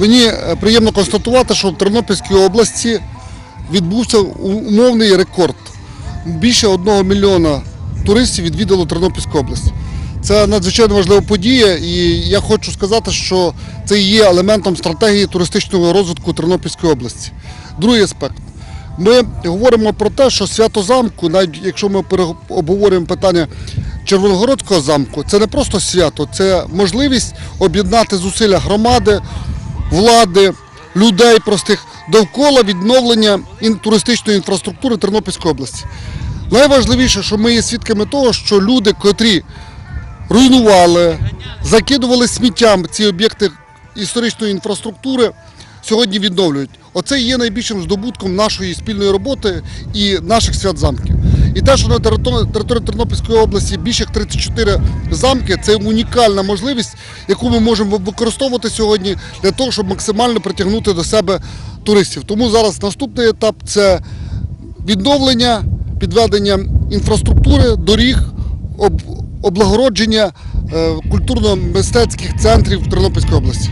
Мені е, приємно констатувати, що в Тернопільській області відбувся умовний рекорд. Більше одного мільйона туристів відвідало Тернопільську область. Це надзвичайно важлива подія, і я хочу сказати, що це є елементом стратегії туристичного розвитку Тернопільської області. Другий аспект. Ми говоримо про те, що свято замку, навіть якщо ми обговорюємо питання Червоногородського замку, це не просто свято, це можливість об'єднати зусилля громади, влади, людей простих довкола відновлення туристичної інфраструктури Тернопільської області. Найважливіше, що ми є свідками того, що люди, котрі руйнували, закидували сміттям ці об'єкти історичної інфраструктури, сьогодні відновлюють. Оце є найбільшим здобутком нашої спільної роботи і наших свят замків. І те, що на території Тернопільської області більше як 34 замки, це унікальна можливість, яку ми можемо використовувати сьогодні для того, щоб максимально притягнути до себе туристів. Тому зараз наступний етап це відновлення, підведення інфраструктури, доріг, облагородження е, культурно-мистецьких центрів Тернопільської області.